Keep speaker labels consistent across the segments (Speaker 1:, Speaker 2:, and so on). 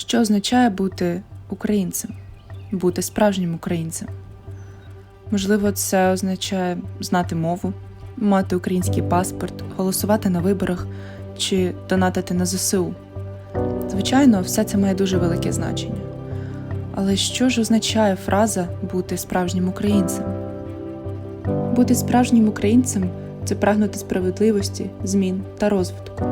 Speaker 1: Що означає бути українцем, бути справжнім українцем? Можливо, це означає знати мову, мати український паспорт, голосувати на виборах чи донатити на ЗСУ. Звичайно, все це має дуже велике значення. Але що ж означає фраза бути справжнім українцем? Бути справжнім українцем це прагнути справедливості, змін та розвитку,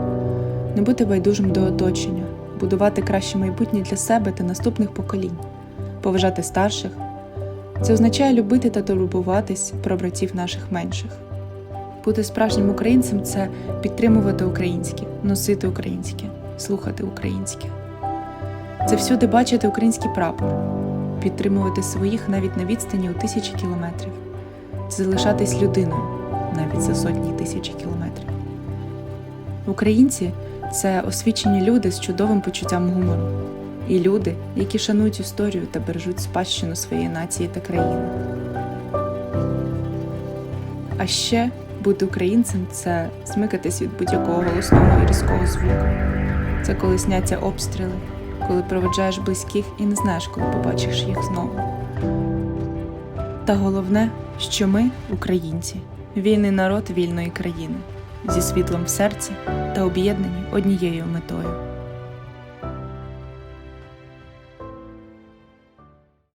Speaker 1: не бути байдужим до оточення, будувати краще майбутнє для себе та наступних поколінь, поважати старших. Це означає любити та турбуватись про братів наших менших. Бути справжнім українцем це підтримувати українське, носити українське, слухати українське. Це всюди бачити український прапор, підтримувати своїх навіть на відстані у тисячі кілометрів, це залишатись людиною навіть за сотні тисячі кілометрів. Українці це освічені люди з чудовим почуттям гумору, і люди, які шанують історію та бережуть спадщину своєї нації та країни. А ще бути українцем це смикатись від будь-якого голосного і різкого звуку. Це коли сняться обстріли, коли проведжаєш близьких і не знаєш, коли побачиш їх знову. Та головне, що ми, українці, вільний народ вільної країни, зі світлом в серці та об'єднані однією метою.